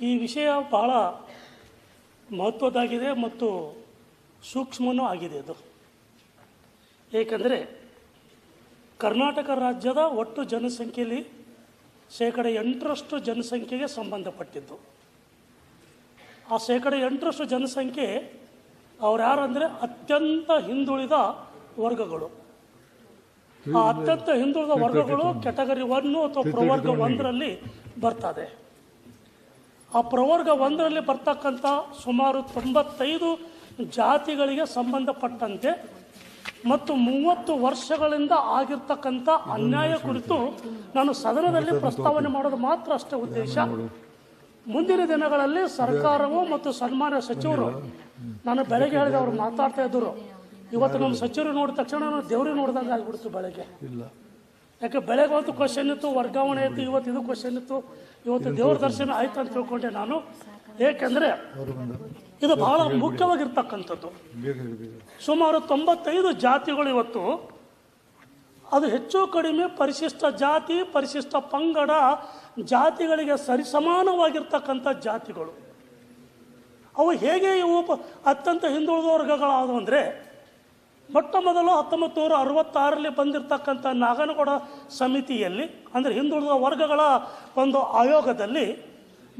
ಈ ವಿಷಯ ಬಹಳ ಮಹತ್ವದ್ದಾಗಿದೆ ಮತ್ತು ಸೂಕ್ಷ್ಮನೂ ಆಗಿದೆ ಅದು. ಏಕೆಂದರೆ ಕರ್ನಾಟಕ ರಾಜ್ಯದ ಒಟ್ಟು ಜನಸಂಖ್ಯೆಯಲ್ಲಿ ಶೇಕಡ ಎಂಟರಷ್ಟು ಜನಸಂಖ್ಯೆಗೆ ಸಂಬಂಧಪಟ್ಟಿದ್ದು. ಆ ಶೇಕಡ ಎಂಟರಷ್ಟು ಜನಸಂಖ್ಯೆ ಅವ್ರು ಯಾರಂದರೆ ಅತ್ಯಂತ ಹಿಂದುಳಿದ ವರ್ಗಗಳು. ಆ ಅತ್ಯಂತ ಹಿಂದುಳಿದ ವರ್ಗಗಳು ಕ್ಯಾಟಗರಿ ಒನ್ನು ಅಥವಾ ಪ್ರವರ್ಗ ಒಂದರಲ್ಲಿ ಬರ್ತದೆ. ಆ ಪ್ರವರ್ಗ ಒಂದರಲ್ಲಿ ಬರ್ತಕ್ಕಂಥ ಸುಮಾರು ತೊಂಬತ್ತೈದು ಜಾತಿಗಳಿಗೆ ಸಂಬಂಧಪಟ್ಟಂತೆ ಮತ್ತು ಮೂವತ್ತು ವರ್ಷಗಳಿಂದ ಆಗಿರ್ತಕ್ಕಂಥ ಅನ್ಯಾಯ ಕುರಿತು ನಾನು ಸದನದಲ್ಲಿ ಪ್ರಸ್ತಾವನೆ ಮಾಡೋದು ಮಾತ್ರ ಅಷ್ಟೇ ಉದ್ದೇಶ. ಮುಂದಿನ ದಿನಗಳಲ್ಲಿ ಸರ್ಕಾರವು ಮತ್ತು ಸನ್ಮಾನ್ಯ ಸಚಿವರು ನಾನು ಬೆಳಗ್ಗೆ ಹೇಳಿದೆ ಅವರು ಮಾತಾಡ್ತಾ ಇದ್ದರು. ಇವತ್ತು ನಮ್ಮ ಸಚಿವರು ನೋಡಿದ ತಕ್ಷಣ ನಾನು ದೇವ್ರಿಗೆ ನೋಡ್ದಂಗೆ ಆಗಿಬಿಡ್ತು ಬೆಳಗ್ಗೆ. ಯಾಕೆ ಬೆಳಗ್ಗೆ ಒಂದು ಕ್ವಶನ್ ಇತ್ತು ವರ್ಗಾವಣೆ ಇತ್ತು ಇವತ್ತು ಇದು ಕ್ವಶನ್ ಇತ್ತು. ಇವತ್ತು ದೇವ್ರ ದರ್ಶನ ಆಯ್ತು ಅಂತ ತಿಳ್ಕೊಂಡೆ ನಾನು. ಏಕೆಂದರೆ ಇದು ಬಹಳ ಮುಖ್ಯವಾಗಿರ್ತಕ್ಕಂಥದ್ದು. ಸುಮಾರು ತೊಂಬತ್ತೈದು ಜಾತಿಗಳು ಇವತ್ತು. ಅದು ಹೆಚ್ಚು ಕಡಿಮೆ ಪರಿಶಿಷ್ಟ ಜಾತಿ ಪರಿಶಿಷ್ಟ ಪಂಗಡ ಜಾತಿಗಳಿಗೆ ಸರಿಸಮಾನವಾಗಿರ್ತಕ್ಕಂಥ ಜಾತಿಗಳು. ಅವು ಹೇಗೆ ಇವು ಅತ್ಯಂತ ಹಿಂದುಳಿದ ವರ್ಗಗಳಾದವು ಅಂದರೆ ಮೊಟ್ಟ ಮೊದಲು ಹತ್ತೊಂಬತ್ತು ನೂರ ಅರವತ್ತಾರರಲ್ಲಿ ಬಂದಿರತಕ್ಕಂಥ ನಾಗನಗೌಡ ಸಮಿತಿಯಲ್ಲಿ, ಅಂದರೆ ಹಿಂದುಳಿದ ವರ್ಗಗಳ ಒಂದು ಆಯೋಗದಲ್ಲಿ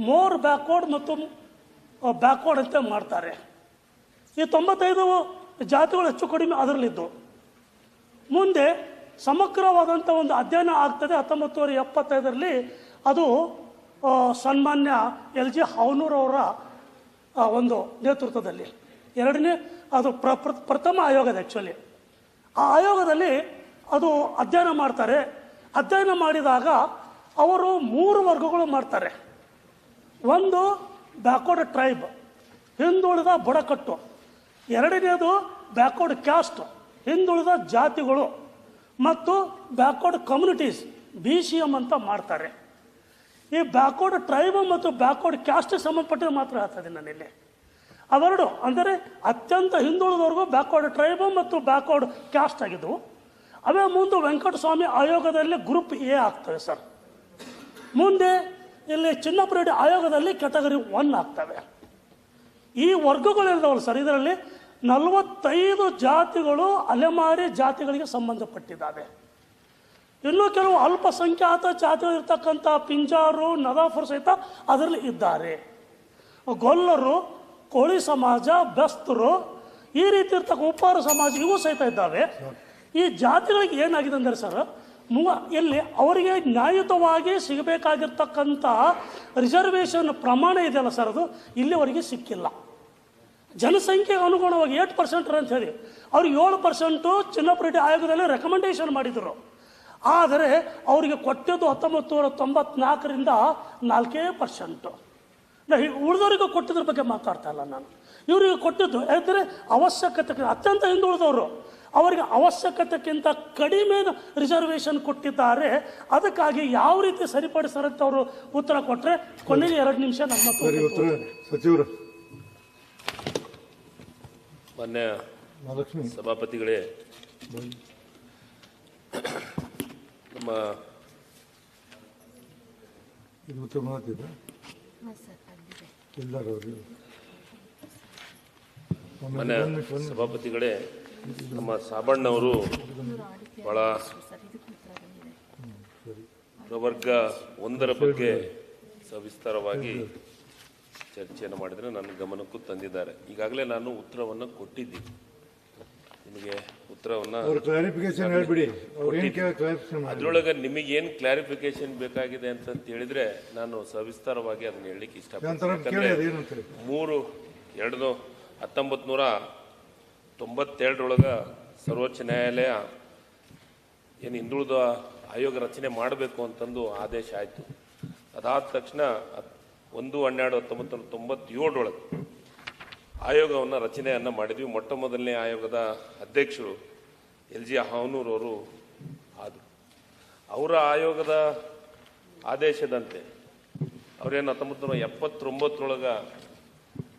ಮೋರ್ ಬ್ಯಾಕ್ವರ್ಡ್ ಮತ್ತು ಬ್ಯಾಕ್ವರ್ಡ್ ಅಂತ ಮಾಡ್ತಾರೆ. ಈ ತೊಂಬತ್ತೈದು ಜಾತಿಗಳು ಹೆಚ್ಚು ಕಡಿಮೆ ಅದರಲ್ಲಿದ್ದು. ಮುಂದೆ ಸಮಗ್ರವಾದಂಥ ಒಂದು ಅಧ್ಯಯನ ಆಗ್ತದೆ ಹತ್ತೊಂಬತ್ತು ನೂರ ಎಪ್ಪತ್ತೈದರಲ್ಲಿ ಅದು ಸನ್ಮಾನ್ಯ ಎಲ್ ಜಿ ಹಾವನೂರವರ ಒಂದು ನೇತೃತ್ವದಲ್ಲಿ. ಎರಡನೇ ಅದು ಪ್ರ ಪ್ರ- ಪ್ರಥಮ ಆಯೋಗದ ಆ್ಯಕ್ಚುಲಿ ಆ ಆಯೋಗದಲ್ಲಿ ಅದು ಅಧ್ಯಯನ ಮಾಡ್ತಾರೆ. ಅಧ್ಯಯನ ಮಾಡಿದಾಗ ಅವರು ಮೂರು ವರ್ಗಗಳು ಮಾಡ್ತಾರೆ. ಒಂದು ಬ್ಯಾಕ್ವರ್ಡ್ ಟ್ರೈಬ್, ಹಿಂದುಳಿದ ಬುಡಕಟ್ಟು. ಎರಡನೇದು ಬ್ಯಾಕ್ವರ್ಡ್ ಕ್ಯಾಸ್ಟ್, ಹಿಂದುಳಿದ ಜಾತಿಗಳು. ಮತ್ತು backward communities, B C M ಅಂತ ಮಾಡ್ತಾರೆ. ಈ ಬ್ಯಾಕ್ವರ್ಡ್ ಟ್ರೈಬ್ ಮತ್ತು ಬ್ಯಾಕ್ವರ್ಡ್ ಕ್ಯಾಸ್ಟ್ ಸಂಬಂಧಪಟ್ಟಿದ್ದು ಮಾತ್ರ ಆಗ್ತದೆ ನಾನಿಲ್ಲಿ ಅವೆರಡು ಅಂದರೆ ಅತ್ಯಂತ ಹಿಂದುಳಿದವರೆಗೂ ಬ್ಯಾಕ್ವರ್ಡ್ ಟ್ರೈಬ್ ಮತ್ತು ಬ್ಯಾಕ್ವರ್ಡ್ ಕ್ಯಾಸ್ಟ್ ಆಗಿದ್ದವು ಅವೇ ಮುಂದೆ ವೆಂಕಟಸ್ವಾಮಿ ಆಯೋಗದಲ್ಲಿ ಗ್ರೂಪ್ ಎ ಆಗ್ತವೆ ಸರ್. ಮುಂದೆ ಇಲ್ಲಿ ಚಿನ್ನಪ್ಪರೆಡ್ಡಿ ಆಯೋಗದಲ್ಲಿ ಕ್ಯಾಟಗರಿ ಒನ್ ಆಗ್ತವೆ. ಈ ವರ್ಗಗಳಿರ್ತಾವಲ್ಲ ಸರ್, ಇದರಲ್ಲಿ ನಲವತ್ತೈದು ಜಾತಿಗಳು ಅಲೆಮಾರಿ ಜಾತಿಗಳಿಗೆ ಸಂಬಂಧಪಟ್ಟಿದ್ದಾವೆ. ಇನ್ನೂ ಕೆಲವು ಅಲ್ಪಸಂಖ್ಯಾತ ಜಾತಿಗಳು ಇರ್ತಕ್ಕಂಥ ಪಿಂಜಾರು, ನದಾಫರ್ ಸಹಿತ ಅದರಲ್ಲಿ ಇದ್ದಾರೆ. ಗೊಲ್ಲರು ಕೋಳಿ ಸಮಾಜ ಬೆಸ್ತರು ಈ ರೀತಿ ಇರ್ತಕ್ಕ ಉಪ್ಪಾರ ಸಮಾಜ ಇವು ಸಹಿತ ಇದ್ದಾವೆ. ಈ ಜಾತಿಗಳಿಗೆ ಏನಾಗಿದೆ ಅಂದರೆ ಸರ್, ಮೂವ ಇಲ್ಲಿ ಅವರಿಗೆ ನ್ಯಾಯಯುತವಾಗಿ ಸಿಗಬೇಕಾಗಿರ್ತಕ್ಕಂಥ ರಿಸರ್ವೇಷನ್ ಪ್ರಮಾಣ ಇದೆಯಲ್ಲ ಸರ್ ಅದು? ಇಲ್ಲಿವರೆಗೆ ಸಿಕ್ಕಿಲ್ಲ. ಜನಸಂಖ್ಯೆಗೆ ಅನುಗುಣವಾಗಿ ಏಟ್ ಪರ್ಸೆಂಟ್ ಅಂತ ಹೇಳಿ ಅವ್ರಿಗೆ ಏಳು ಪರ್ಸೆಂಟು ಚಿನ್ನಪರೆಡ್ಡಿ ಆಯೋಗದಲ್ಲಿ ರೆಕಮೆಂಡೇಶನ್ ಮಾಡಿದರು. ಆದರೆ, ಅವರಿಗೆ ಕೊಟ್ಟಿದ್ದು ಹತ್ತೊಂಬತ್ತು ನೂರ ತೊಂಬತ್ನಾಲ್ಕರಿಂದ ನಾಲ್ಕೇ ಪರ್ಸೆಂಟು ಉಳಿದವರಿಗೂ ಕೊಟ್ಟಿದ್ರ ಬಗ್ಗೆ ಮಾತಾಡ್ತಾ ಇಲ್ಲ ನಾನು. ಇವರಿಗೆ ಕೊಟ್ಟಿದ್ದು ಯಾಕಂದರೆ ಅವಶ್ಯಕತೆ ಅತ್ಯಂತ ಹಿಂದುಳಿದವರು. ಅವರಿಗೆ ಅವಶ್ಯಕತೆಗಿಂತ ಕಡಿಮೆ ರಿಸರ್ವೇಷನ್ ಕೊಟ್ಟಿದ್ದಾರೆ. ಅದಕ್ಕಾಗಿ ಯಾವ ರೀತಿ ಸರಿಪಡಿಸ್ತಾರೆ ಅಂತ ಅವರು ಉತ್ತರ ಕೊಟ್ಟರೆ ಕೊನೆಗೆ ಎರಡು ನಿಮಿಷ ನಮ್ಮ ಸಚಿವರು. ಮಾನ್ಯ ಮಹಾಲಕ್ಷ್ಮಿ. ಸಭಾಪತಿಗಳೇ. ನಮ್ಮ ಎಲ್ಲರೂ ಅವರು ಸಭಾಪತಿಗಳೇ ನಮ್ಮ ಸಾಬಣ್ಣವರು ಬಹಳ ಪ್ರವರ್ಗ ಒಂದರ ಬಗ್ಗೆ ಸವಿಸ್ತಾರವಾಗಿ ಚರ್ಚೆಯನ್ನು ಮಾಡಿದರೆ ನನ್ನ ಗಮನಕ್ಕೂ ತಂದಿದ್ದಾರೆ. ಈಗಾಗಲೇ ನಾನು ಉತ್ತರವನ್ನು ಕೊಟ್ಟಿದ್ದೀನಿ. ನಿಮಗೆ ಉತ್ತರವನ್ನು ಅವ್ರ ಕ್ಲಾರಿಫಿಕೇಶನ್ ಹೇಳ್ಬಿಡಿ. ಅದರೊಳಗೆ ಕೇಳಿ ಕ್ಲಾರಿಫಿಕೇಶನ್ ಅದ್ರೊಳಗೆ ನಿಮಗೆ ಏನು ಕ್ಲಾರಿಫಿಕೇಶನ್ ಬೇಕಾಗಿದೆ ಅಂತ ಹೇಳಿದ್ರೆ ನಾನು ಸವಿಸ್ತಾರವಾಗಿ ಅದನ್ನ ಹೇಳಲಿಕ್ಕೆ ಇಷ್ಟಪಡ್ತೇನೆ. ಮೂರು ಎರಡು ಹತ್ತೊಂಬತ್ತು ನೂರ ತೊಂಬತ್ತೆರಡರೊಳಗೆ ಸರ್ವೋಚ್ಚ ನ್ಯಾಯಾಲಯ ಏನು ಹಿಂದುಳಿದ ಆಯೋಗ ರಚನೆ ಮಾಡಬೇಕು ಅಂತಂದು ಆದೇಶ ಆಯಿತು. ಅದಾದ ತಕ್ಷಣ ಒಂದು ಹನ್ನೆರಡು ಹತ್ತೊಂಬತ್ತು ನೂರ ತೊಂಬತ್ತೇಳರೊಳಗೆ ಆಯೋಗವನ್ನು ರಚನೆಯನ್ನು ಮಾಡಿದ್ವಿ. ಮೊಟ್ಟ ಮೊದಲನೇ ಆಯೋಗದ ಅಧ್ಯಕ್ಷರು ಎಲ್ ಜಿ ಅವರು ಆದರು. ಅವರ ಆಯೋಗದ ಆದೇಶದಂತೆ ಅವರೇನು ಹತ್ತೊಂಬತ್ತು ನೂರ ಎಪ್ಪತ್ತೊಂಬತ್ತರೊಳಗೆ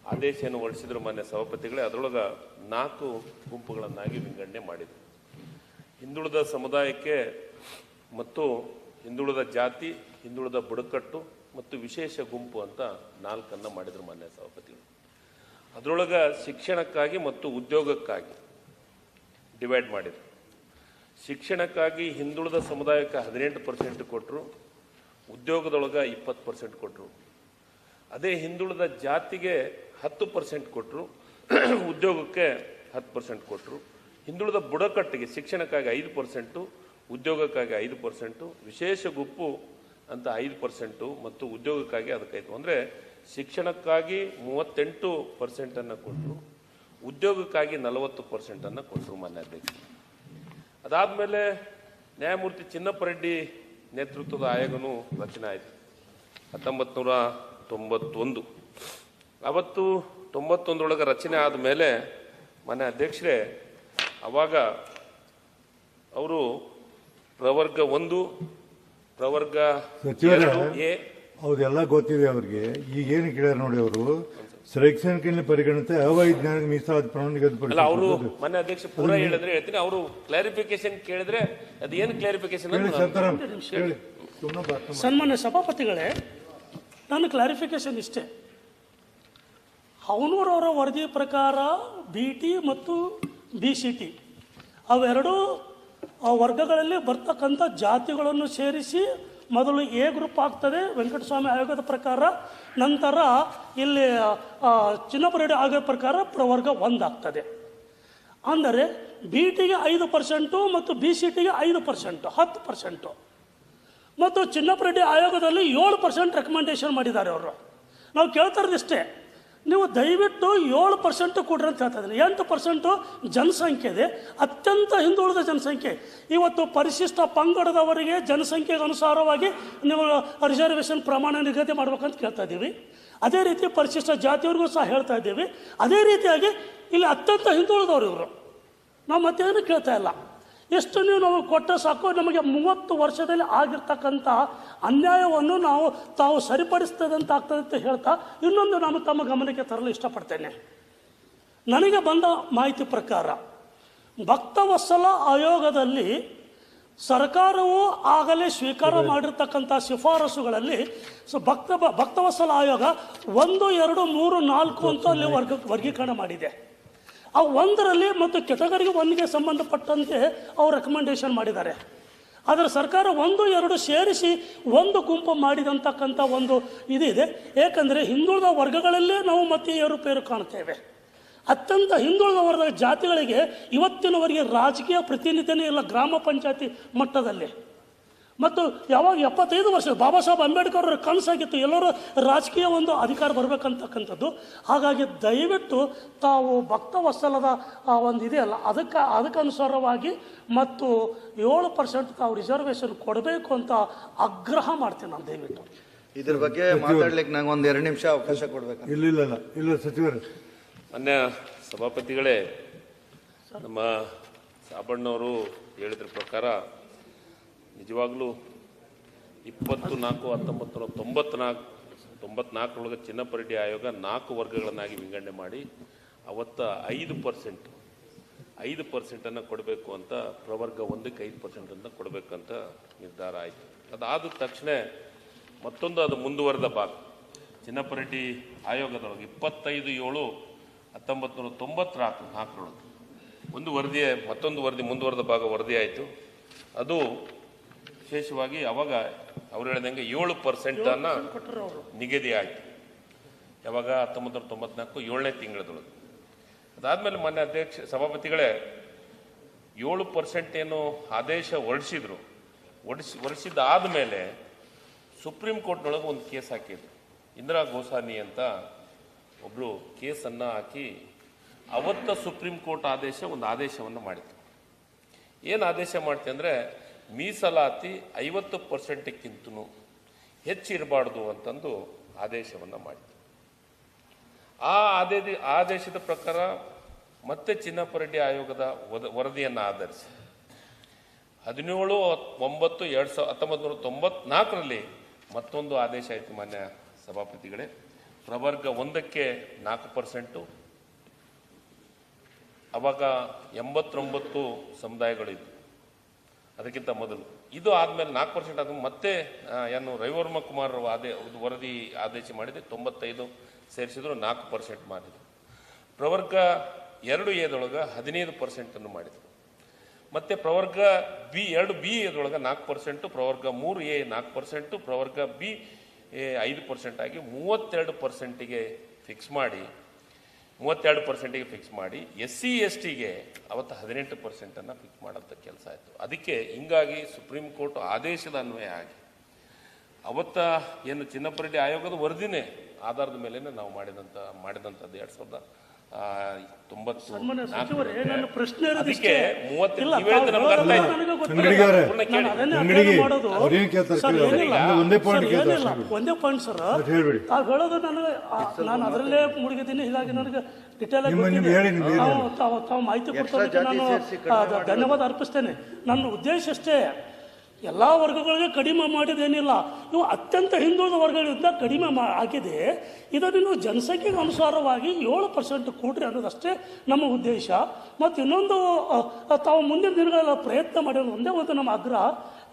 ಆದೇಶವನ್ನು ಹೊರಡಿಸಿದ್ರು ಮಾನ್ಯ ಸಭಾಪತಿಗಳೇ. ಅದರೊಳಗೆ ನಾಲ್ಕು ಗುಂಪುಗಳನ್ನಾಗಿ ವಿಂಗಡಣೆ ಮಾಡಿದರು. ಹಿಂದುಳಿದ ಸಮುದಾಯಕ್ಕೆ ಮತ್ತು ಹಿಂದುಳಿದ ಜಾತಿ, ಹಿಂದುಳಿದ ಬುಡಕಟ್ಟು ಮತ್ತು ವಿಶೇಷ ಗುಂಪು ಅಂತ ನಾಲ್ಕನ್ನು ಮಾಡಿದರು ಮಾನ್ಯ ಸಭಾಪತಿಗಳು. ಅದರೊಳಗೆ ಶಿಕ್ಷಣಕ್ಕಾಗಿ ಮತ್ತು ಉದ್ಯೋಗಕ್ಕಾಗಿ ಡಿವೈಡ್ ಮಾಡಿದರು. ಶಿಕ್ಷಣಕ್ಕಾಗಿ ಹಿಂದುಳಿದ ಸಮುದಾಯಕ್ಕೆ ಹದಿನೆಂಟು ಪರ್ಸೆಂಟ್ ಕೊಟ್ಟರು ಉದ್ಯೋಗದೊಳಗೆ ಇಪ್ಪತ್ತು ಪರ್ಸೆಂಟ್ ಕೊಟ್ಟರು ಅದೇ ಹಿಂದುಳಿದ ಜಾತಿಗೆ ಹತ್ತು ಪರ್ಸೆಂಟ್ ಕೊಟ್ಟರು ಉದ್ಯೋಗಕ್ಕೆ ಹತ್ತು ಪರ್ಸೆಂಟ್ ಕೊಟ್ಟರು ಹಿಂದುಳಿದ ಬುಡಕಟ್ಟಿಗೆ ಶಿಕ್ಷಣಕ್ಕಾಗಿ ಐದು ಪರ್ಸೆಂಟು ಉದ್ಯೋಗಕ್ಕಾಗಿ ಐದು ಪರ್ಸೆಂಟು ವಿಶೇಷ ಗುಂಪು ಅಂತ ಐದು ಪರ್ಸೆಂಟು ಮತ್ತು ಉದ್ಯೋಗಕ್ಕಾಗಿ ಅದಕ್ಕಾಯಿತು ಅಂದರೆ ಶಿಕ್ಷಣಕ್ಕಾಗಿ ಮೂವತ್ತೆಂಟು ಪರ್ಸೆಂಟನ್ನು ಕೊಟ್ಟರು ಉದ್ಯೋಗಕ್ಕಾಗಿ ನಲವತ್ತು ಪರ್ಸೆಂಟನ್ನು ಕೊಟ್ಟರು ಮಾನ್ಯ ಅದಾದ ಅದಾದಮೇಲೆ ನ್ಯಾಯಮೂರ್ತಿ ಚಿನ್ನಪ್ಪರೆಡ್ಡಿ ನೇತೃತ್ವದ ಆಯೋಗನೂ ರಚನೆ ಆಯಿತು. ಹತ್ತೊಂಬತ್ತು ನೂರ ತೊಂಬತ್ತೊಂದು. ಅವತ್ತು ತೊಂಬತ್ತೊಂದರೊಳಗೆ ರಚನೆ ಆದ ಮೇಲೆ ಮನೆ ಅಧ್ಯಕ್ಷರೇ ಆವಾಗ ಅವರು ಪ್ರವರ್ಗ ಒಂದು ಪ್ರವರ್ಗ ಎ ಹೌದೆಲ್ಲ ಗೊತ್ತಿದೆ ಅವ್ರಿಗೆ. ಈಗ ಏನು ಕೇಳ್ಯಾರ ನೋಡಿ ಅವರು? ಶೈಕ್ಷಣಿಕ ಪರಿಗಣಿತ ಅವೈಜ್ಞಾನಿಕ ಮೀಸಲಾದ ಪ್ರಮಾಣ ಅವರು ಮನೆ ಅಧ್ಯಕ್ಷ ಪೂರ ಹೇಳಿದ್ರೆ ಹೇಳ್ತೀನಿ. ಅವರು ಕ್ಲಾರಿಫಿಕೇಶನ್ ಕೇಳಿದ್ರೆ ಅದು ಏನು ಕ್ಲಾರಿಫಿಕೇಶನ್ ಸನ್ಮಾನ್ಯ ಸಭಾಪತಿಗಳೇ ನನ್ನ ಕ್ಲಾರಿಫಿಕೇಶನ್ ಇಷ್ಟೇ. ಅವನೂರವರ ವರದಿ ಪ್ರಕಾರ ಬಿ ಟಿ ಮತ್ತು ಬಿ ಸಿ ಟಿ ಅವೆರಡೂ ಆ ವರ್ಗಗಳಲ್ಲಿ ಬರ್ತಕ್ಕಂಥ ಜಾತಿಗಳನ್ನು ಸೇರಿಸಿ ಮೊದಲು ಎ ಗ್ರೂಪ್ ಆಗ್ತದೆ, ವೆಂಕಟಸ್ವಾಮಿ ಆಯೋಗದ ಪ್ರಕಾರ. ನಂತರ ಇಲ್ಲಿ ಚಿನ್ನಪರೆಡ್ಡಿ ಆಯೋಗದ ಪ್ರಕಾರ ಪ್ರವರ್ಗ ಒಂದಾಗ್ತದೆ ಅಂದರೆ ಬಿ ಟಿಗೆ ಐದು ಪರ್ಸೆಂಟು ಮತ್ತು ಬಿ ಸಿ ಟಿಗೆ ಐದು ಪರ್ಸೆಂಟು ಹತ್ತು ಪರ್ಸೆಂಟು ಮತ್ತು ಚಿನ್ನಪ್ಪರೆಡ್ಡಿ ಆಯೋಗದಲ್ಲಿ ಏಳು ಪರ್ಸೆಂಟ್ ರೆಕಮೆಂಡೇಶನ್ ಮಾಡಿದ್ದಾರೆ ಅವರು. ನಾವು ಕೇಳ್ತಾ ಇರೋದಿಷ್ಟೇ ನೀವು ದಯವಿಟ್ಟು ಏಳು ಪರ್ಸೆಂಟು ಕೊಡ್ರಿ ಅಂತ ಹೇಳ್ತಾ ಇದ್ದೀನಿ. ಎಂಟು ಪರ್ಸೆಂಟು ಜನಸಂಖ್ಯೆ ಇದೆ. ಅತ್ಯಂತ ಹಿಂದುಳಿದ ಜನಸಂಖ್ಯೆ. ಇವತ್ತು ಪರಿಶಿಷ್ಟ ಪಂಗಡದವರಿಗೆ ಜನಸಂಖ್ಯೆಗೆ ಅನುಸಾರವಾಗಿ ನೀವು ರಿಸರ್ವೇಷನ್ ಪ್ರಮಾಣ ನಿಗದಿ ಮಾಡ್ಬೇಕಂತ ಕೇಳ್ತಾ ಇದ್ದೀವಿ. ಅದೇ ರೀತಿ ಪರಿಶಿಷ್ಟ ಜಾತಿಯವ್ರಿಗೂ ಸಹ ಹೇಳ್ತಾ ಇದ್ದೀವಿ. ಅದೇ ರೀತಿಯಾಗಿ ಇಲ್ಲಿ ಅತ್ಯಂತ ಹಿಂದುಳಿದವರು ಇವರು. ನಾವು ಮತ್ತೇನು ಕೇಳ್ತಾ ಇಲ್ಲ. ಎಷ್ಟು ನೀವು ನಾವು ಕೊಟ್ಟ ಸಾಕು ನಮಗೆ ಮೂವತ್ತು ವರ್ಷದಲ್ಲಿ ಆಗಿರ್ತಕ್ಕಂಥ ಅನ್ಯಾಯವನ್ನು ನಾವು ತಾವು ಸರಿಪಡಿಸ್ತದಂತ ಆಗ್ತದೆ ಅಂತ ಹೇಳ್ತಾ ಇನ್ನೊಂದು ನಾನು ತಮ್ಮ ಗಮನಕ್ಕೆ ತರಲು ಇಷ್ಟಪಡ್ತೇನೆ. ನನಗೆ ಬಂದ ಮಾಹಿತಿ ಪ್ರಕಾರ ಭಕ್ತವತ್ಸಲ ಆಯೋಗದಲ್ಲಿ ಸರ್ಕಾರವು ಆಗಲೇ ಸ್ವೀಕಾರ ಮಾಡಿರ್ತಕ್ಕಂಥ ಶಿಫಾರಸುಗಳಲ್ಲಿ ಸೊ ಭಕ್ತ ಭಕ್ತವತ್ಸಲ ಆಯೋಗ ಒಂದು ಎರಡು ಮೂರು ನಾಲ್ಕು ಅಂತ ಅಲ್ಲಿ ವರ್ಗ ವರ್ಗೀಕರಣ ಮಾಡಿದೆ. ಆ ಒಂದರಲ್ಲಿ ಮತ್ತು ಕೆಟಗರಿಗೆ ಒಂದಿಗೆ ಸಂಬಂಧಪಟ್ಟಂತೆ ಅವರು ರೆಕಮೆಂಡೇಶನ್ ಮಾಡಿದ್ದಾರೆ. ಆದರೆ ಸರ್ಕಾರ ಒಂದು, ಎರಡು ಸೇರಿಸಿ ಒಂದು ಗುಂಪು ಮಾಡಿದಂತಕ್ಕಂಥ ಒಂದು ಇದಿದೆ. ಏಕೆಂದರೆ ಹಿಂದುಳಿದ ವರ್ಗಗಳಲ್ಲೇ ನಾವು ಮತ್ತೆ ಏರುಪೇರು ಕಾಣ್ತೇವೆ. ಅತ್ಯಂತ ಹಿಂದುಳಿದ ವರ್ಗದ ಜಾತಿಗಳಿಗೆ ಇವತ್ತಿನವರೆಗೆ ರಾಜಕೀಯ ಪ್ರತಿನಿಧಿನೇ ಇಲ್ಲ ಗ್ರಾಮ ಪಂಚಾಯತಿ ಮಟ್ಟದಲ್ಲಿ. ಮತ್ತು ಯಾವಾಗ ಎಪ್ಪತ್ತೈದು ವರ್ಷ ಬಾಬಾ ಸಾಹೇಬ್ ಅಂಬೇಡ್ಕರ್ ಅವರ ಕನಸಾಗಿತ್ತು ಎಲ್ಲರೂ ರಾಜಕೀಯ ಒಂದು ಅಧಿಕಾರ ಬರಬೇಕಂತಕ್ಕಂಥದ್ದು. ಹಾಗಾಗಿ ದಯವಿಟ್ಟು ತಾವು ಭಕ್ತವತ್ಸಲದ ಆ ಒಂದು ಇದೆಯಲ್ಲ ಅದಕ್ಕೆ ಅದಕ್ಕನುಸಾರವಾಗಿ ಮತ್ತು ಏಳು ಪರ್ಸೆಂಟ್ ತಾವು ರಿಸರ್ವೇಷನ್ ಕೊಡಬೇಕು ಅಂತ ಆಗ್ರಹ ಮಾಡ್ತೀನಿ ನಾನು ದಯವಿಟ್ಟು. ಇದ್ರ ಬಗ್ಗೆ ಮಾತಾಡ್ಲಿಕ್ಕೆ ನಂಗೆ ಒಂದು ಎರಡು ನಿಮಿಷ ಅವಕಾಶ ಕೊಡ್ಬೇಕು. ಇಲ್ಲ ಇಲ್ಲ ಇಲ್ಲ ಇಲ್ಲ ಸಚಿವರೇ. ಮಾನ್ಯ ಸಭಾಪತಿಗಳೇ ನಮ್ಮ ಸಾಬಣ್ಣವರು ಹೇಳಿದ್ರ ಪ್ರಕಾರ ನಿಜವಾಗ್ಲೂ ಇಪ್ಪತ್ತು ನಾಲ್ಕು ಹತ್ತೊಂಬತ್ತು ನೂರ ತೊಂಬತ್ನಾಲ್ಕು, ತೊಂಬತ್ನಾಲ್ಕರೊಳಗೆ ಚಿನ್ನಪ್ಪರೆಡ್ಡಿ ಆಯೋಗ ನಾಲ್ಕು ವರ್ಗಗಳನ್ನಾಗಿ ವಿಂಗಡಣೆ ಮಾಡಿ ಅವತ್ತ ಐದು ಪರ್ಸೆಂಟ್, ಐದು ಪರ್ಸೆಂಟನ್ನು ಕೊಡಬೇಕು ಅಂತ ಪ್ರವರ್ಗ ಒಂದಕ್ಕೆ ಐದು ಪರ್ಸೆಂಟನ್ನು ಕೊಡಬೇಕಂತ ನಿರ್ಧಾರ ಆಯಿತು. ಅದಾದ ತಕ್ಷಣ ಮತ್ತೊಂದು ಅದು ಮುಂದುವರೆದ ಭಾಗ. ಚಿನ್ನಪ್ಪರೆಡ್ಡಿ ಆಯೋಗದೊಳಗೆ ಇಪ್ಪತ್ತೈದು, ಏಳು ಹತ್ತೊಂಬತ್ತು ನೂರ ತೊಂಬತ್ನಾಲ್ಕು, ನಾಲ್ಕರೊಳಗೆ. ಒಂದು ವರದಿಯೇ, ಮತ್ತೊಂದು ವರದಿ ಮುಂದುವರೆದ ಭಾಗ ವರದಿ ಆಯಿತು. ಅದು ವಿಶೇಷವಾಗಿ ಅವಾಗ ಅವ್ರು ಹೇಳ್ದಂಗೆ ಏಳು ಪರ್ಸೆಂಟನ್ನು ಕೊಟ್ಟರು ಅವರು. ನಿಗದಿ ಆಯಿತು. ಯಾವಾಗ ಹತ್ತೊಂಬತ್ತು ನೂರ ತೊಂಬತ್ನಾಲ್ಕು ಏಳನೇ ತಿಂಗಳದೊಳಗೆ. ಅದಾದಮೇಲೆ ಮೊನ್ನೆ ಅಧ್ಯಕ್ಷ ಸಭಾಪತಿಗಳೇ ಏಳು ಪರ್ಸೆಂಟ್ ಏನು ಆದೇಶ ಹೊರಡಿಸಿದ್ರು. ಹೊಡಿಸಿ ಹೊರಡಿಸಿದ್ದಾದ ಮೇಲೆ ಸುಪ್ರೀಂ ಕೋರ್ಟ್ನೊಳಗೆ ಒಂದು ಕೇಸ್ ಹಾಕಿದ್ರು. ಇಂದಿರಾ ಗೋಸಾನಿ ಅಂತ ಒಬ್ಬರು ಕೇಸನ್ನು ಹಾಕಿ ಅವತ್ತ ಸುಪ್ರೀಂ ಕೋರ್ಟ್ ಆದೇಶ ಒಂದು ಆದೇಶವನ್ನು ಮಾಡಿತು ಏನು ಆದೇಶ ಮಾಡ್ತೆ ಅಂದರೆ ಮೀಸಲಾತಿ ಐವತ್ತು ಹೆಚ್ಚು ಹೆಚ್ಚಿರಬಾರ್ದು ಅಂತಂದು ಆದೇಶವನ್ನು ಮಾಡಿತು ಆ ಆದೇ ಆದೇಶದ ಪ್ರಕಾರ ಮತ್ತೆ ಚಿನ್ನಪ್ಪರೆಡ್ಡಿ ಆಯೋಗದ ವರದಿಯನ್ನು ಆಧರಿಸಿ ಹದಿನೇಳು, ಒಂಬತ್ತು, ಎರಡು ಸಾವಿರ ಹತ್ತೊಂಬತ್ತು ನೂರ ತೊಂಬತ್ನಾಲ್ಕರಲ್ಲಿ ಮತ್ತೊಂದು ಆದೇಶ ಆಯಿತು ಮಾನ್ಯ ಸಭಾಪತಿಗಳೇ. ಪ್ರವರ್ಗ ಒಂದಕ್ಕೆ ನಾಲ್ಕು ಪರ್ಸೆಂಟು. ಅವಾಗ ಎಂಬತ್ತೊಂಬತ್ತು ಸಮುದಾಯಗಳಿದ್ವು. ಅದಕ್ಕಿಂತ ಮೊದಲು. ಇದು ಆದಮೇಲೆ ನಾಲ್ಕು ಪರ್ಸೆಂಟ್ ಆದ ಮತ್ತೆ ಏನು ರವಿವರ್ಮ ಕುಮಾರ್ ಆದೇ ವರದಿ ಆದೇಶ ಮಾಡಿದೆ, ತೊಂಬತ್ತೈದು ಸೇರಿಸಿದ್ರು ನಾಲ್ಕು ಪರ್ಸೆಂಟ್ ಮಾಡಿದರು. ಪ್ರವರ್ಗ ಎರಡು ಎದೊಳಗೆ ಹದಿನೈದು ಪರ್ಸೆಂಟನ್ನು ಮಾಡಿದರು. ಮತ್ತೆ ಪ್ರವರ್ಗ ಬಿ, ಎರಡು ಬಿ ಎದೊಳಗೆ ನಾಲ್ಕು ಪರ್ಸೆಂಟು ಪ್ರವರ್ಗ ಮೂರು ಎ ನಾಲ್ಕು ಪರ್ಸೆಂಟು ಪ್ರವರ್ಗ ಬಿ ಐದು ಪರ್ಸೆಂಟ್ ಆಗಿ ಮೂವತ್ತೆರಡು ಪರ್ಸೆಂಟಿಗೆ ಫಿಕ್ಸ್ ಮಾಡಿ ಮೂವತ್ತೆರಡು ಪರ್ಸೆಂಟಿಗೆ ಫಿಕ್ಸ್ ಮಾಡಿ ಎಸ್ ಸಿ ಎಸ್ ಟಿಗೆ ಅವತ್ತು ಹದಿನೆಂಟು ಪರ್ಸೆಂಟನ್ನು ಫಿಕ್ಸ್ ಮಾಡೋಂಥ ಕೆಲಸ ಆಯಿತು. ಅದಕ್ಕೆ ಹಿಂಗಾಗಿ ಸುಪ್ರೀಂ ಕೋರ್ಟ್ ಆದೇಶದ ಅನ್ವಯ ಆಗಿ, ಅವತ್ತ ಏನು ಚಿನ್ನಪ್ಪರೆಡ್ಡಿ ಆಯೋಗದ ವರದಿನೇ ಆಧಾರದ ಮೇಲೆ ನಾವು ಮಾಡಿದಂಥ, ಮಾಡಿದಂಥದ್ದು ಎರಡು ಸಾವಿರದ ತೊಂಬತ್ತು ಪ್ರಶ್ನೆ ಅದಕ್ಕೆ. ಒಂದೇ point ಕೇಳ್ತಾರೆ ಒಂದೇ ಪಾಯಿಂಟ್ ಸರ್. ತಾವು ಹೇಳೋದು ನನಗೆ ನಾನು ಅದರಲ್ಲೇ ಮುಳುಗಿದ್ದೀನಿ. ಹೀಗಾಗಿ ನನಗೆ ಡಿಟೇಲ್. ತಾವು- ಮಾಹಿತಿ ಕೊಡ್ತಾರೆ ನಾನು ಧನ್ಯವಾದ ಅರ್ಪಿಸ್ತೇನೆ. ನನ್ನ ಉದ್ದೇಶ ಅಷ್ಟೇ. ಎಲ್ಲ ವರ್ಗಗಳಿಗೆ ಕಡಿಮೆ ಮಾಡಿದೇನಿಲ್ಲ. ನೀವು ಅತ್ಯಂತ ಹಿಂದುಳಿದ ವರ್ಗಗಳಿಂದ ಕಡಿಮೆ ಮಾ ಆಗಿದೆ. ಇದನ್ನು ನೀವು ಜನಸಂಖ್ಯೆಗೆ ಅನುಸಾರವಾಗಿ ಏಳು ಪರ್ಸೆಂಟ್ ಕೊಡ್ರಿ ಅನ್ನೋದಷ್ಟೇ ನಮ್ಮ ಉದ್ದೇಶ. ಮತ್ತು ಇನ್ನೊಂದು ತಾವು ಮುಂದಿನ ದಿನಗಳ ಪ್ರಯತ್ನ ಮಾಡಿರೋ ಒಂದೇ ಒಂದು ನಮ್ಮ ಆಗ್ರಹ.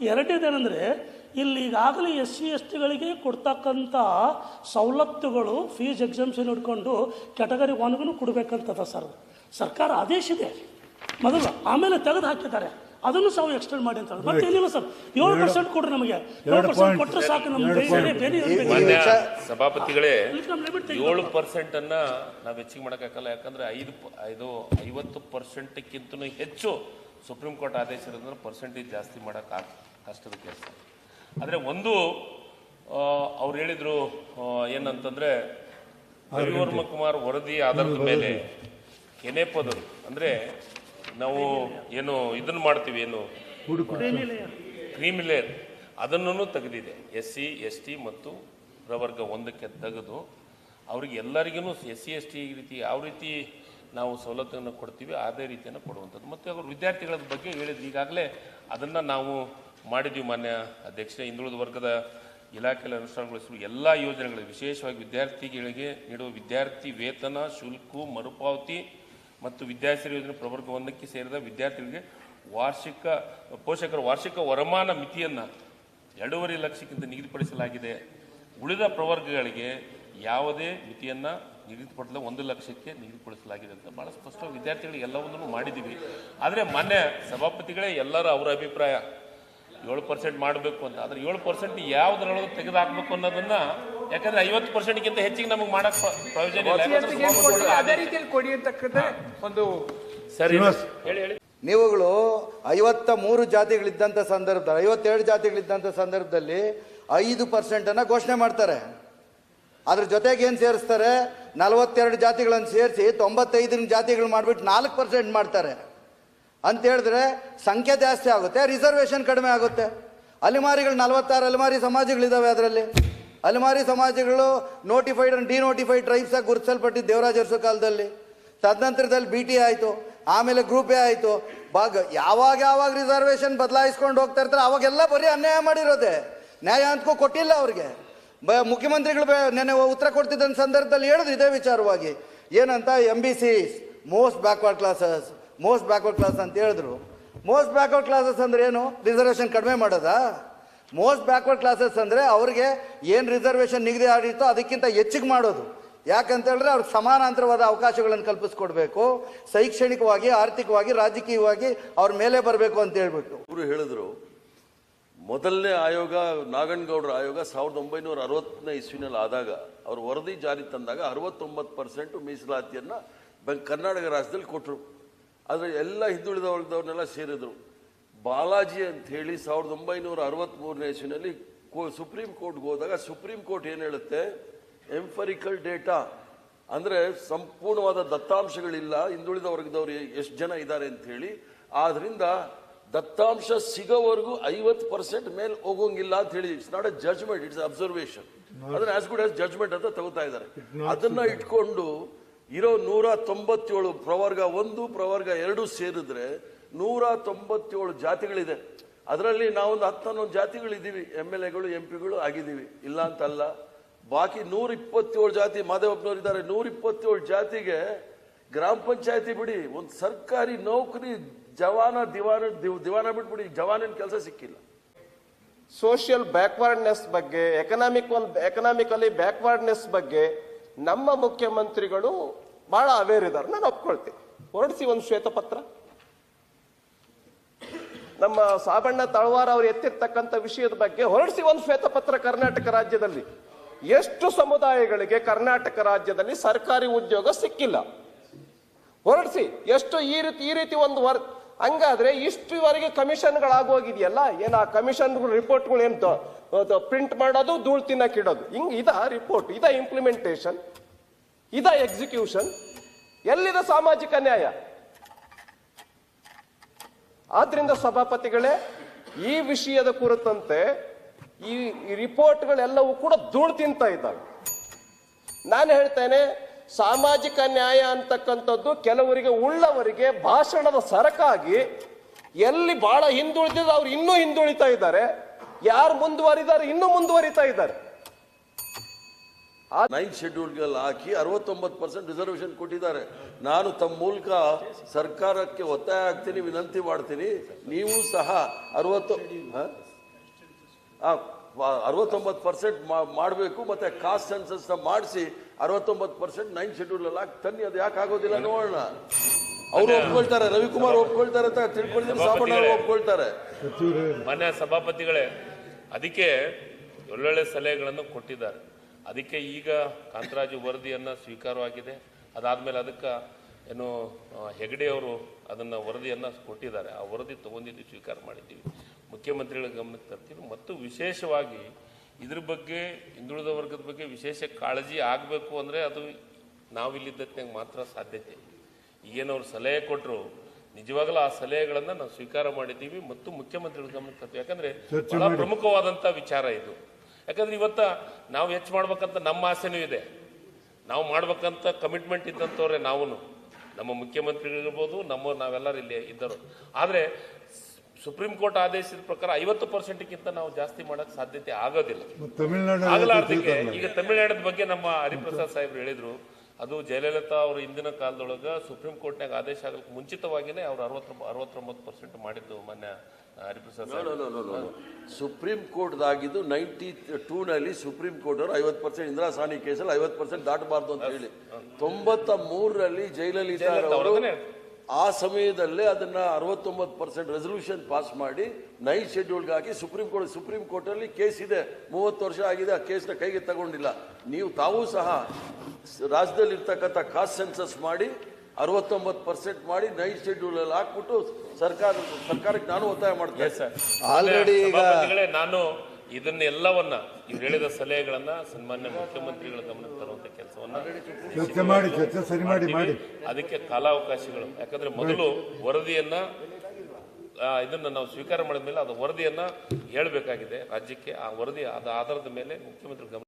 ಎರಡನೇದೇನೆಂದರೆ, ಇಲ್ಲಿ ಈಗಾಗಲೇ ಎಸ್ ಸಿ ಎಸ್ ಟಿಗಳಿಗೆ ಕೊಡ್ತಕ್ಕಂಥ ಸವಲತ್ತುಗಳು ಫೀಸ್ ಎಕ್ಸಾಮ್ಷನ್ ಹಿಡ್ಕೊಂಡು ಕ್ಯಾಟಗರಿ ಒನ್ಗೂ ಕೊಡಬೇಕಂತದ ಸರ್ ಸರ್ಕಾರ ಆದೇಶಿದೆ ಮೊದಲು ಆಮೇಲೆ ತೆಗೆದು ಹಾಕಿದ್ದಾರೆ. ಅದನ್ನು ಸಹ ಎಕ್ಸ್ಟೆಂಡ್ ಮಾಡಿ ಅಂತ ಮತ್ತೆ ಏನಿಲ್ಲ ಸರ್. ಏಳು ಪರ್ಸೆಂಟ್ ಕೊಡ್ರಿ ನಮಗೆ. ಏಳು ಎರಡು ಪರ್ಸೆಂಟ್ ಕೊಟ್ಟರೆ ಸಾಕು ನಮ್ಮ ಬೇರೆ ಬೇರೆ ಸಭಾಪತಿಗಳೇ ಏಳು ಪರ್ಸೆಂಟ್ ಅನ್ನ ನಾವು ಹೆಚ್ಚಿಗೆ ಮಾಡೋಕ್ಕಾಗಲ್ಲ ಯಾಕಂದ್ರೆ ಐದು ಪ- ಐದು ಐವತ್ತು ಪರ್ಸೆಂಟ್ಕ್ಕಿಂತ ಹೆಚ್ಚು ಸುಪ್ರೀಂ ಕೋರ್ಟ್ ಆದೇಶ ಇರೋದ್ರೆ ಪರ್ಸೆಂಟೇಜ್ ಜಾಸ್ತಿ ಮಾಡೋಕೆ ಆಗ ಕಷ್ಟದ ಕೆಲಸ ಆದರೆ ಒಂದು ಅವ್ರು ಹೇಳಿದ್ರು ಏನಂತಂದ್ರೆ ರವಿವರ್ಮ ಕುಮಾರ್ ವರದಿ ಆಧಾರದ ಮೇಲೆ ಕೆನೆಪದರು ಅಂದ್ರೆ ನಾವು ಏನು ಇದನ್ನು ಮಾಡ್ತೀವಿ ಏನು? ಕ್ರೀಮಿಲೇರ್ ಅದನ್ನು ತೆಗೆದಿದೆ. ಎಸ್ ಸಿ ಎಸ್ ಟಿ ಮತ್ತು ಪ್ರವರ್ಗ ಒಂದಕ್ಕೆ ತೆಗೆದು ಅವ್ರಿಗೆ ಎಲ್ಲರಿಗೂ ಎಸ್ ಸಿ ಎಸ್ ಟಿ ರೀತಿ ಯಾವ ರೀತಿ ನಾವು ಸವಲತ್ತನ್ನು ಕೊಡ್ತೀವಿ ಅದೇ ರೀತಿಯನ್ನು ಕೊಡುವಂಥದ್ದು. ಮತ್ತು ಅವರು ವಿದ್ಯಾರ್ಥಿಗಳ ಬಗ್ಗೆ ಹೇಳಿದ್ರು. ಈಗಾಗಲೇ ಅದನ್ನು ನಾವು ಮಾಡಿದ್ವಿ ಮಾನ್ಯ ಅಧ್ಯಕ್ಷ ಹಿಂದುಳಿದ ವರ್ಗದ ಇಲಾಖೆಯಲ್ಲಿ ಅನುಷ್ಠಾನಗೊಳಿಸಿರುವ ಎಲ್ಲ ಯೋಜನೆಗಳಿಗೆ ವಿಶೇಷವಾಗಿ ವಿದ್ಯಾರ್ಥಿಗಳಿಗೆ ನೀಡುವ ವಿದ್ಯಾರ್ಥಿ ವೇತನ, ಶುಲ್ಕ, ಮರುಪಾವತಿ ಮತ್ತು ವಿದ್ಯಾಸಿರಿ ಯೋಜನೆ ಪ್ರವರ್ಗ ಒಂದಕ್ಕೆ ಸೇರಿದ ವಿದ್ಯಾರ್ಥಿಗಳಿಗೆ ವಾರ್ಷಿಕ, ಪೋಷಕರ ವಾರ್ಷಿಕ ವರಮಾನ ಮಿತಿಯನ್ನು ಎರಡೂವರೆ ಲಕ್ಷಕ್ಕಿಂತ ನಿಗದಿಪಡಿಸಲಾಗಿದೆ. ಉಳಿದ ಪ್ರವರ್ಗಗಳಿಗೆ ಯಾವುದೇ ಮಿತಿಯನ್ನು ನಿಗದಿಪಡಿಸಲ ಒಂದು ಲಕ್ಷಕ್ಕೆ ನಿಗದಿಪಡಿಸಲಾಗಿದೆ ಅಂತ ಭಾಳ ಸ್ಪಷ್ಟವಾಗಿ ವಿದ್ಯಾರ್ಥಿಗಳಿಗೆ ಎಲ್ಲವನ್ನೂ ಮಾಡಿದ್ದೀವಿ. ಆದರೆ ಮೊನ್ನೆ ಸಭಾಪತಿಗಳೇ ಎಲ್ಲರ ಅವರ ಅಭಿಪ್ರಾಯ ಏಳು ಪರ್ಸೆಂಟ್ ಮಾಡಬೇಕು ಅಂತ. ಆದರೆ ಏಳು ಪರ್ಸೆಂಟ್ ಯಾವುದರೊಳಗೆ ತೆಗೆದುಹಾಕಬೇಕು ಅನ್ನೋದನ್ನ ಯಾಕಂದ್ರೆ ಐವತ್ತು ಪರ್ಸೆಂಟ್ಗಿಂತ ಹೆಚ್ಚಿಗೆ ನಮಗೆ ಮಾಡಕ್ ಪ್ರ- ಪ್ರಯೋಜನ ಇಲ್ಲ. ಅದೇ ರೀತಿಯಲ್ಲಿ ಕೊಡಿ ಅಂತಕ್ಕಂಥ ಒಂದು ಸರಿ ಹೇಳಿ ಹೇಳಿ ನೀವುಗಳು ಐವತ್ತ ಮೂರು ಜಾತಿಗಳಿದ್ದಂಥ ಸಂದರ್ಭದಲ್ಲಿ ಐವತ್ತೆರಡು ಜಾತಿಗಳಿದ್ದಂಥ ಸಂದರ್ಭದಲ್ಲಿ ಐದು ಪರ್ಸೆಂಟನ್ನು ಘೋಷಣೆ ಮಾಡ್ತಾರೆ. ಅದ್ರ ಜೊತೆಗೆ ಏನು ಸೇರಿಸ್ತಾರೆ? ನಲವತ್ತೆರಡು ಜಾತಿಗಳನ್ನು ಸೇರಿಸಿ ತೊಂಬತ್ತೈದು ಜಾತಿಗಳು ಮಾಡಿಬಿಟ್ಟು ನಾಲ್ಕು ಪರ್ಸೆಂಟ್ ಮಾಡ್ತಾರೆ. ಅಂತ ಹೇಳಿದ್ರೆ ಸಂಖ್ಯೆ ಜಾಸ್ತಿ ಆಗುತ್ತೆ ರಿಸರ್ವೇಷನ್ ಕಡಿಮೆ ಆಗುತ್ತೆ. ಅಲೆಮಾರಿಗಳು ನಲವತ್ತಾರು ಅಲೆಮಾರಿ ಸಮಾಜಗಳಿದ್ದಾವೆ ಅದರಲ್ಲಿ. ಅಲೆಮಾರಿ ಸಮಾಜಗಳು ನೋಟಿಫೈಡ್ ಅಂಡ್ ಡಿನೋಟಿಫೈಡ್ ಟ್ರೈಬ್ಸ್ ಆಗಿ ಗುರುತಿಸಲ್ಪಟ್ಟಿದ್ದು ದೇವರಾಜ ಅರಸು ಕಾಲದಲ್ಲಿ. ತದನಂತರದಲ್ಲಿ ಬಿ ಟಿ ಆಯಿತು, ಆಮೇಲೆ ಗ್ರೂಪ್ ಆಯಿತು. ಬಾಗ ಯಾವಾಗ ಯಾವಾಗ ರಿಸರ್ವೇಷನ್ ಬದಲಾಯಿಸ್ಕೊಂಡು ಹೋಗ್ತಾ ಇರ್ತಾರೆ, ಅವಾಗೆಲ್ಲ ಬರೀ ಅನ್ಯಾಯ ಮಾಡಿರೋದೆ. ನ್ಯಾಯ ಅಂತಕ್ಕೂ ಕೊಟ್ಟಿಲ್ಲ ಅವ್ರಿಗೆ. ಬ, ಮುಖ್ಯಮಂತ್ರಿಗಳು ನೆನೆ ಉತ್ತರ ಕೊಡ್ತಿದ್ದ ಸಂದರ್ಭದಲ್ಲಿ ಹೇಳಿದ್ರು ಇದೇ ವಿಚಾರವಾಗಿ. ಏನಂತ M B Cs most backward classes most backward class ಅಂತ ಹೇಳಿದ್ರು. ಮೋಸ್ಟ್ ಬ್ಯಾಕ್ವರ್ಡ್ ಕ್ಲಾಸಸ್ ಅಂದ್ರೆ ಏನು? ರಿಸರ್ವೇಷನ್ ಕಡಿಮೆ ಮಾಡೋದಾ? ಮೋಸ್ಟ್ ಬ್ಯಾಕ್ವರ್ಡ್ ಕ್ಲಾಸಸ್ ಅಂದರೆ ಅವ್ರಿಗೆ ಏನು ರಿಸರ್ವೇಷನ್ ನಿಗದಿ ಆಗಿತ್ತೋ ಅದಕ್ಕಿಂತ ಹೆಚ್ಚಿಗೆ ಮಾಡೋದು. ಯಾಕಂತ ಹೇಳಿದ್ರೆ ಅವ್ರಿಗೆ ಸಮಾನಾಂತರವಾದ ಅವಕಾಶಗಳನ್ನು ಕಲ್ಪಿಸ್ಕೊಡ್ಬೇಕು. ಶೈಕ್ಷಣಿಕವಾಗಿ, ಆರ್ಥಿಕವಾಗಿ, ರಾಜಕೀಯವಾಗಿ ಅವ್ರ ಮೇಲೆ ಬರಬೇಕು ಅಂತ ಹೇಳ್ಬಿಟ್ಟು. ಅವರು ಹೇಳಿದ್ರು, ಮೊದಲನೇ ಆಯೋಗ, ನಾಗಣ್ಗೌಡರ ಆಯೋಗ ಸಾವಿರದ ಒಂಬೈನೂರ ಅರವತ್ತನೇ ಇಸ್ವಿನಲ್ಲಿ ಆದಾಗ ಅವರು ವರದಿ ಜಾರಿ ತಂದಾಗ ಅರವತ್ತೊಂಬತ್ತು ಪರ್ಸೆಂಟ್ ಮೀಸಲಾತಿಯನ್ನು ಕರ್ನಾಟಕ ರಾಜ್ಯದಲ್ಲಿ ಕೊಟ್ಟರು ಆದರೆ ಎಲ್ಲ ಹಿಂದುಳಿದ ಸೇರಿದ್ರು. ಬಾಲಾಜಿ ಅಂತ ಹೇಳಿ ಸಾವಿರದ ಒಂಬೈನೂರ ಅರವತ್ತ್ಮೂರನೇ ಇಸ್ವಿನಲ್ಲಿ ಸುಪ್ರೀಂ ಕೋರ್ಟ್ಗೆ ಹೋದಾಗ ಸುಪ್ರೀಂ ಕೋರ್ಟ್ ಏನು ಹೇಳುತ್ತೆ? Empirical data. ಅಂದರೆ ಸಂಪೂರ್ಣವಾದ ದತ್ತಾಂಶಗಳಿಲ್ಲ. ಹಿಂದುಳಿದ ವರ್ಗದವರು ಎಷ್ಟು ಜನ ಇದ್ದಾರೆ ಅಂತ ಹೇಳಿ. ದತ್ತಾಂಶ ಸಿಗೋವರೆಗೂ ಐವತ್ತು ಪರ್ಸೆಂಟ್ ಮೇಲೆ ಹೋಗೋಂಗಿಲ್ಲ ಅಂತ ಹೇಳಿ. It's not a judgement it's observation ಅದನ್ನ ಆಸ್ ಗುಡ್ ಆಸ್ ಜಜ್ಮೆಂಟ್ ಅಂತ ತಗೋತಾ ಇದ್ದಾರೆ. ಅದನ್ನ ಇಟ್ಕೊಂಡು ಇರೋ ನೂರ ತೊಂಬತ್ತೇಳು ಪ್ರವರ್ಗ ಒಂದು ಪ್ರವರ್ಗ ಎರಡು ಸೇರಿದ್ರೆ ನೂರ ತೊಂಬತ್ತೇಳು ಜಾತಿಗಳಿದೆ. ಅದರಲ್ಲಿ ನಾವೊಂದು ಹತ್ತನ್ನೊಂದು ಜಾತಿಗಳಿದ್ದೀವಿ. ಎಂ ಎಲ್ ಎಗಳು, ಎಂ ಪಿಗಳು ಆಗಿದ್ದೀವಿ. ಇಲ್ಲ ಅಂತಲ್ಲ. ಬಾಕಿ ನೂರ ಇಪ್ಪತ್ತೇಳು ಜಾತಿ, ಮಾದೇವಪ್ಪನವ್ರು ಇದ್ದಾರೆ. ನೂರ ಇಪ್ಪತ್ತೇಳು ಜಾತಿಗೆ ಗ್ರಾಮ ಪಂಚಾಯತಿ ಬಿಡಿ. ಒಂದು ಸರ್ಕಾರಿ ನೌಕರಿ ಜವಾನ, ದಿವಾನ, ದಿವ್- ದಿವಾನ ಬಿಟ್ಬಿಡಿ. ಜವಾನಿನ ಕೆಲಸ ಸಿಕ್ಕಿಲ್ಲ. ಸೋಷಿಯಲ್ ಬ್ಯಾಕ್ವರ್ಡ್ನೆಸ್ ಬಗ್ಗೆ, ಎಕನಾಮಿಕ್ ಎಕನಾಮಿಕಲಿ ಬ್ಯಾಕ್ವರ್ಡ್ನೆಸ್ ಬಗ್ಗೆ ನಮ್ಮ ಮುಖ್ಯಮಂತ್ರಿಗಳು ಬಹಳ ಅವೇರ್ ಇದ್ದಾರೆ. ನಾನು ಒಪ್ಕೊಳ್ತೀನಿ. ಹೊರಡಿಸಿ ಒಂದು ಶ್ವೇತಪತ್ರ. ನಮ್ಮ ಸಾಬಣ್ಣ ತಳವಾರ ಅವರು ಎತ್ತಿರ್ತಕ್ಕಂಥ ವಿಷಯದ ಬಗ್ಗೆ ಹೊರಡಿಸಿ ಒಂದು ಶ್ವೇತಪತ್ರ ಕರ್ನಾಟಕ ರಾಜ್ಯದಲ್ಲಿ. ಎಷ್ಟು ಸಮುದಾಯಗಳಿಗೆ ಕರ್ನಾಟಕ ರಾಜ್ಯದಲ್ಲಿ ಸರ್ಕಾರಿ ಉದ್ಯೋಗ ಸಿಕ್ಕಿಲ್ಲ. ಹೊರಡಿಸಿ, ಎಷ್ಟು ಈ ರೀತಿ ಈ ರೀತಿ ಒಂದು ವರ್, ಹಂಗಾದ್ರೆ ಇಷ್ಟುವರೆಗೆ ಕಮಿಷನ್ಗಳಾಗೋಗಿದೆಯಲ್ಲ, ಏನು ಆ ಕಮಿಷನ್ ರಿಪೋರ್ಟ್ಗಳು ಏನು ಪ್ರಿಂಟ್ ಮಾಡೋದು, ಧೂಳ್ ತಿನ್ನಕ್ಕಿಡೋದು ಹಿಂಗ್ ಇದ ರಿಪೋರ್ಟ್, ಇದ ಇಂಪ್ಲಿಮೆಂಟೇಷನ್ ಇದ ಎಕ್ಸಿಕ್ಯೂಷನ್ ಎಲ್ಲಿದೆ ಸಾಮಾಜಿಕ ನ್ಯಾಯ? ಆದ್ರಿಂದ ಸಭಾಪತಿಗಳೇ, ಈ ವಿಷಯದ ಕುರಿತಂತೆ ಈ ರಿಪೋರ್ಟ್ಗಳೆಲ್ಲವೂ ಕೂಡ ಧೂಳು ತಿಂತ ಇದ್ದಾವೆ. ನಾನು ಹೇಳ್ತೇನೆ, ಸಾಮಾಜಿಕ ನ್ಯಾಯ ಅಂತಕ್ಕಂಥದ್ದು ಕೆಲವರಿಗೆ ಉಳ್ಳವರಿಗೆ ಭಾಷಣದ ಸರಕಾಗಿ ಎಲ್ಲಿ ಬಹಳ ಹಿಂದುಳಿದ್ರು ಅವ್ರು ಇನ್ನೂ ಹಿಂದುಳಿತಾ ಇದ್ದಾರೆ. ಯಾರು ಮುಂದುವರಿದಾರೆ ಇನ್ನೂ ಮುಂದುವರಿತಾ ಇದ್ದಾರೆ. ನೈನ್ತ್ ಶೆಡ್ಯೂಲ್ಗೆಲ್ಲ ಹಾಕಿ ಅರವತ್ತೊಂಬತ್ತು ಪರ್ಸೆಂಟ್ ರಿಸರ್ವೇಷನ್ ಕೊಟ್ಟಿದ್ದಾರೆ. ನಾನು ತಮ್ಮ ಮೂಲಕ ಸರ್ಕಾರಕ್ಕೆ ಒತ್ತಾಯ ಆಗ್ತೀನಿ ವಿನಂತಿ ಮಾಡ್ತೀನಿ. ನೀವು ಸಹ ಅರವತ್ತು ಅರವತ್ತೊಂಬತ್ತು ಪರ್ಸೆಂಟ್ ಮಾಡಬೇಕು ಮತ್ತೆ ಕಾಸ್ಟ್ ಸೆನ್ಸಸ್ ಮಾಡಿಸಿ ಅರವತ್ತೊಂಬತ್ತು ಪರ್ಸೆಂಟ್ ನೈನ್ ಶೆಡ್ಯೂಲ್ ಅಲ್ಲಿ ಹಾಕಿ ತನ್ನಿ. ಅದು ಯಾಕೆ ಆಗೋದಿಲ್ಲ ನೋಡೋಣ. ಅವರು ಒಪ್ಕೊಳ್ತಾರೆ ರವಿಕುಮಾರ್ ಒಪ್ಕೊಳ್ತಾರೆ ಅಂತ ಸಾಬಣ್ಣ ಅವ್ರು ಒಪ್ಕೊಳ್ತಾರೆ. ಮಾನ್ಯ ಸಭಾಪತಿಗಳೇ ಅದಕ್ಕೆ ಒಳ್ಳೊಳ್ಳೆ ಸಲಹೆಗಳನ್ನು ಕೊಟ್ಟಿದ್ದಾರೆ. ಅದಕ್ಕೆ ಈಗ ಕಾಂತರಾಜು ವರದಿಯನ್ನು ಸ್ವೀಕಾರವಾಗಿದೆ. ಅದಾದಮೇಲೆ ಅದಕ್ಕೆ ಏನು ಹೆಗಡೆಯವರು ಅವರು ಅದನ್ನು ವರದಿಯನ್ನು ಕೊಟ್ಟಿದ್ದಾರೆ. ಆ ವರದಿ ತಗೊಂಡಿದ್ದು ಸ್ವೀಕಾರ ಮಾಡಿದ್ದೀವಿ. ಮುಖ್ಯಮಂತ್ರಿಗಳ ಗಮನಕ್ಕೆ ತರ್ತೀವಿ. ಮತ್ತು ವಿಶೇಷವಾಗಿ ಇದ್ರ ಬಗ್ಗೆ ಹಿಂದುಳಿದ ವರ್ಗದ ಬಗ್ಗೆ ವಿಶೇಷ ಕಾಳಜಿ ಆಗಬೇಕು ಅಂದರೆ ಅದು ನಾವಿಲ್ಲಿದ್ದತ್ನಾಗ ಮಾತ್ರ ಸಾಧ್ಯತೆ. ಈಗೇನವ್ರು ಸಲಹೆ ಕೊಟ್ಟರು ನಿಜವಾಗಲೂ ಆ ಸಲಹೆಗಳನ್ನು ನಾವು ಸ್ವೀಕಾರ ಮಾಡಿದ್ದೀವಿ. ಮತ್ತು ಮುಖ್ಯಮಂತ್ರಿಗಳ ಗಮನಕ್ಕೆ ತರ್ತೀವಿ. ಯಾಕಂದರೆ ಬಹಳ. ಪ್ರಮುಖವಾದಂಥ ವಿಚಾರ ಇದು. ಯಾಕಂದ್ರೆ ಇವತ್ತ ನಾವು ಹೆಚ್ಚು ಮಾಡ್ಬೇಕಂತ ನಮ್ಮ ಆಸೆನೂ ಇದೆ. ನಾವು ಮಾಡ್ಬೇಕಂತ ಕಮಿಟ್ಮೆಂಟ್ ಇದ್ದಂಥವ್ರೆ ನಾವು ನಮ್ಮ ಮುಖ್ಯಮಂತ್ರಿಗಳಿರ್ಬೋದು ನಮ್ಮ ನಾವೆಲ್ಲರೂ ಇಲ್ಲಿ ಇದ್ದರು. ಆದರೆ ಸುಪ್ರೀಂ ಕೋರ್ಟ್ ಆದೇಶದ ಪ್ರಕಾರ ಐವತ್ತು ಪರ್ಸೆಂಟ್ಗಿಂತ ನಾವು ಜಾಸ್ತಿ ಮಾಡಕ್ ಸಾಧ್ಯತೆ ಆಗೋದಿಲ್ಲ. ತಮಿಳುನಾಡು ಆಗಲಾರ್ದಕ್ಕೆ ಈಗ ತಮಿಳುನಾಡಿನ ಬಗ್ಗೆ ನಮ್ಮ ಹರಿಪ್ರಸಾದ್ ಸಾಹೇಬ್ರು ಹೇಳಿದರು ಅದು ಜಯಲಲಿತಾ ಅವರು ಹಿಂದಿನ ಕಾಲದೊಳಗೆ ಸುಪ್ರೀಂ ಕೋರ್ಟ್ನಾಗ ಆದೇಶ ಆಗಲಿಕ್ಕೆ ಮುಂಚಿತವಾಗಿಯೇ ಅವ್ರು ಅರವತ್ತೊಂಬ ಅರವತ್ತೊಂಬತ್ತು ಪರ್ಸೆಂಟ್ ಮಾಡಿದ್ದು ಮಾನ್ಯ ಹರಿಪ್ರಸಾದ್ ನೋ ಸುಪ್ರೀಂ ಕೋರ್ಟ್ದಾಗಿದ್ದು ನೈಂಟಿ ಟೂನಲ್ಲಿ ಸುಪ್ರೀಂ ಕೋರ್ಟ್ ಅವರು ಐವತ್ತು ಪರ್ಸೆಂಟ್ ಇಂದಿರಾ ಸಾನಿ ಕೇಸಲ್ಲಿ ಐವತ್ತು ಪರ್ಸೆಂಟ್ ದಾಟಬಾರ್ದು ಅಂತ ಹೇಳಿ. ತೊಂಬತ್ತ ಮೂರರಲ್ಲಿ ಜೈಲಲ್ಲಿ ಅವರು ಆ ಸಮಯದಲ್ಲೇ ಅದನ್ನ ಅರವತ್ತೊಂಬತ್ತು ಪರ್ಸೆಂಟ್ ರೆಸಲ್ಯೂಷನ್ ಪಾಸ್ ಮಾಡಿ ನೈಟ್ ಶೆಡ್ಯೂಲ್ಗೆ ಹಾಕಿ ಸುಪ್ರೀಂ ಕೋರ್ಟ್ ಸುಪ್ರೀಂ ಕೋರ್ಟಲ್ಲಿ ಕೇಸ್ ಇದೆ. ಮೂವತ್ತು ವರ್ಷ ಆಗಿದೆ ಆ ಕೇಸ್ನ ಕೈಗೆ ತಗೊಂಡಿಲ್ಲ. ನೀವು ತಾವೂ ಸಹ ರಾಜ್ಯದಲ್ಲಿರ್ತಕ್ಕಂಥ ರಾಜ್ಯದಲ್ಲಿ ಇರ್ತಕ್ಕಂಥ ಕಾಸ್ಟ್ ಸೆನ್ಸಸ್ ಮಾಡಿ ಅರವತ್ತೊಂಬತ್ತು ಪರ್ಸೆಂಟ್ ಮಾಡಿ ನೈಟ್ ಶೆಡ್ಯೂಲ್ ಅಲ್ಲಿ ಹಾಕ್ಬಿಟ್ಟು ಸರ್ಕಾರ ಸರ್ಕಾರಕ್ಕೆ ನಾನು ಒತ್ತಾಯ ಮಾಡ್ತೇನೆ. ಸರ್ ಈಗ- ನಾನು ಇದನ್ನೆಲ್ಲವನ್ನ ಇವ್ರು ಹೇಳಿದ ಸಲಹೆಗಳನ್ನ ಸನ್ಮಾನ್ಯ ಮುಖ್ಯಮಂತ್ರಿಗಳ ಗಮನಕ್ಕೆ ತರುವಂತ ಕೆಲಸವನ್ನ ಚರ್ಚೆ ಮಾಡಿ ಚರ್ಚೆ ಸರಿ ಮಾಡಿ ಮಾಡಿ. ಅದಕ್ಕೆ ಕಾಲಾವಕಾಶಗಳು. ಯಾಕಂದ್ರೆ ಮೊದಲು ವರದಿಯನ್ನ ಆ, ಇದನ್ನ ನಾವು ಸ್ವೀಕಾರ ಮಾಡಿದ ಮೇಲೆ ಅದು ವರದಿಯನ್ನ ಹೇಳಬೇಕಾಗಿದೆ ರಾಜ್ಯಕ್ಕೆ. ಆ ವರದಿ ಅದ ಆಧಾರದ ಮೇಲೆ ಮುಖ್ಯಮಂತ್ರಿ ಗಮನ